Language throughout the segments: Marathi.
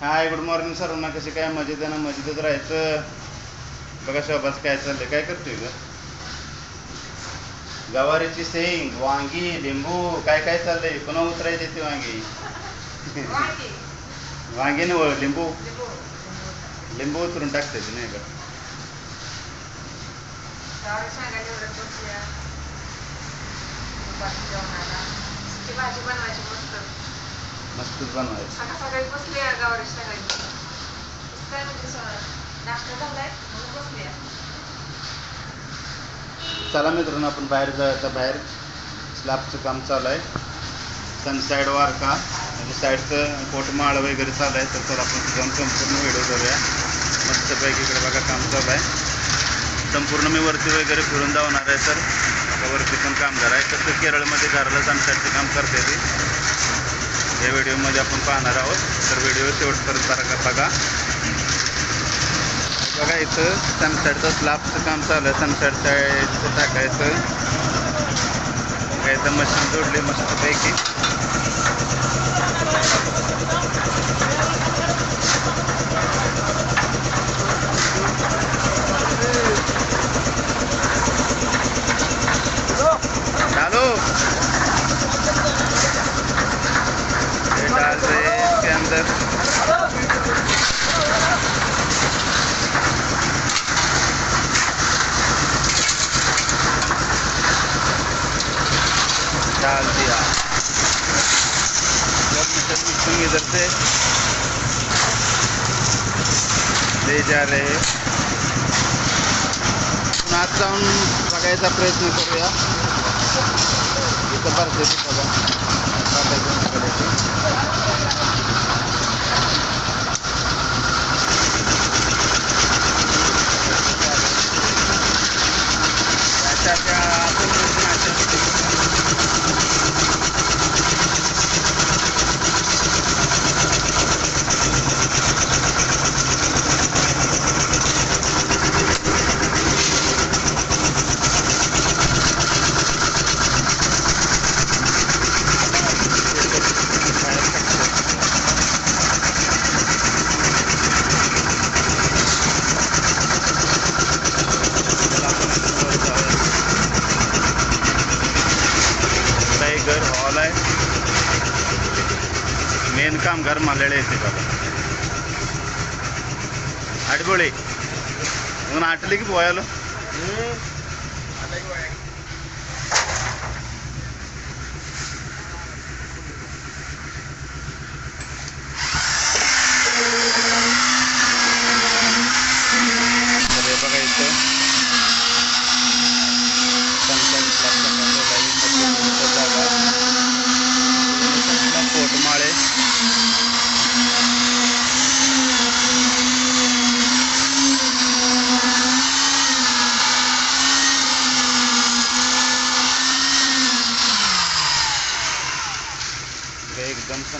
हाय गुड मॉर्निंग सर्वांना. कसे काय? मजेत आहे ना? मजेतच राहायचं. बघा शोभास काय चाललंय? काय करतोय ग? गवारीची शेंग वांगी लिंबू काय काय चाललंय? पुन्हा उतरायचे ती वांगी. वांगी. न लिंबू लिंबू. लिंबू उतरून टाकते ती नाही का मस्त मस्तच बनवायचं सकाळी बसले काय म्हणजे स- नाश्ता झालाय म्हणून बसले चला मित्रांनो आपण बाहेर जायचं बाहेर स्लॅबचं काम चालू आहे. सनसाईड वारका. म्हणजे साईडचं पोटमाळ वगैरे चालू आहे. तर चला आपण जाऊन संपूर्ण व्हिडिओ करूया मस्तपैकी इकडे बघा काम चालू आहे. संपूर्ण मी वरती वगैरे फिरून जाणार आहे तर आता वरती पण कामगार आहे. तसं केरळमध्ये घराला सनसाईडचं काम करते ते. या व्हिडिओमध्ये आपण पाहणार आहोत. तर व्हिडिओ शेवटपर्यंत बघा बघा. बघा इथं सनसेटचं स्लॅबचं काम चालू आहे. सनसेट टाकायचं. काय तर मशीन जोडली मस्तपैकी. डाल दिया। इधर से। ले जा रहे हैं। आत जाऊन बघायचा प्रयत्न करूया इथं बघा കാംകാർ മലയാളി എത്തിയിട്ടുണ്ട് അടിപൊളി. നാട്ടിലേക്ക് പോയാലോ?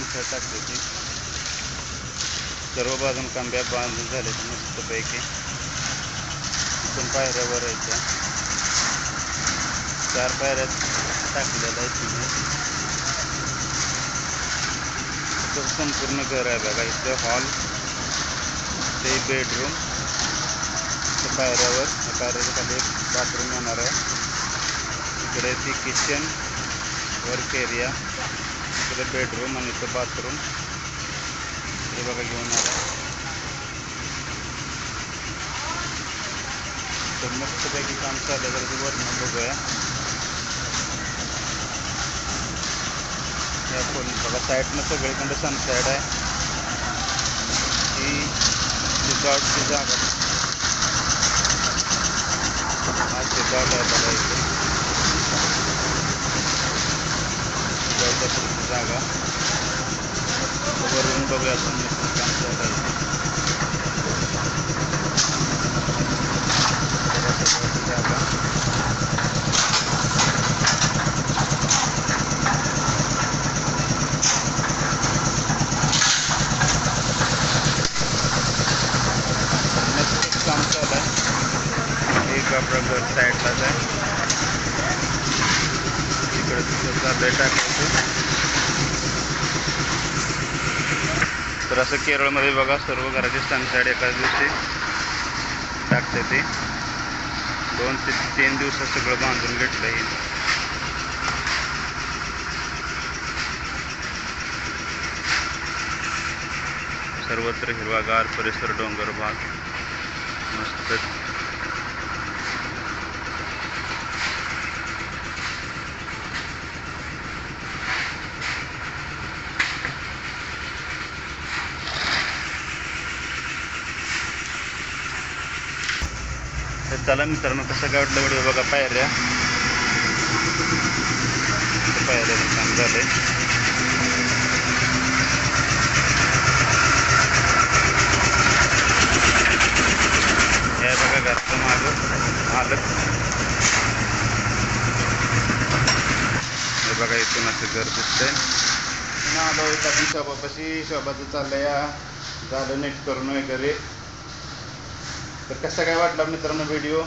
एकदम टाकली सर्व बाजून कांब्या बांधून झाले मस्तपैकी. इथून पायऱ्यावर यायच्या. चार पायऱ्या टाकलेल्या आहेत तिने. संपूर्ण घर आहे बघा इथं हॉल ते बेडरूम पायऱ्यावर त्या पायऱ्याच्या खाली एक बाथरूम येणार आहे. इकडे ती किचन वर्क एरिया इकडे बेडरूम आणि इथं बाथरूम हे बघा घेऊन आला. तर मस्तपैकी काम चाललं तर ते वरनं बघूया. या फोन बघा साईडनं सगळीकडे सनसाईड आहे. ही रिसॉर्टची जागा. हा रिसॉर्ट आहे बघा इथे. पुढची जागा वरून बघूया आपण mission काम चालू आहे बघा सगळ्याची जागा मस्त काम चालू आहे एक आपलं घर साईडलाच आहे इकडे तिकडे चाललंय टाकायचं तर असं केरळमध्ये बघा सर्व घराची सनसाईड एकाच दिवशी टाकते ते. दोन ते तीन दिवसात सगळं बांधून घेतलं येईल सर्वत्र हिरवागार परिसर डोंगर भाग मस्त. तर चला मित्रांनो कसं काय वाटलं व्हिडिओ बघा पायऱ्या. पायऱ्या काम झालंय हे बघा घरचं मागं मालक. हे बघा इथून असं घर दिसतंय. पुन्हा आलो आपण शोभापाशी शोभाचं चाललं या झालं नीट करून वगैरे. तर कसं काय वाटला मित्रांनो व्हिडिओ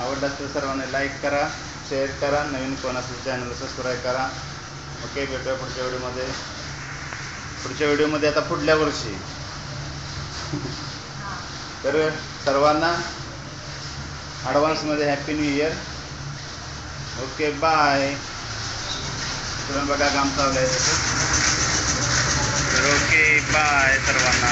आवडला तर सर्वांनी लाईक करा शेअर करा नवीन कोण असेल चॅनल सबस्क्राईब करा. ओके भेटूया पुढच्या व्हिडिओमध्ये पुढच्या व्हिडिओमध्ये आता पुढल्या वर्षी. तर सर्वांना ॲडव्हान्समध्ये happy new year okay bye तुम्ही बघा काम चालू आहे. तर ओके बाय सर्वांना.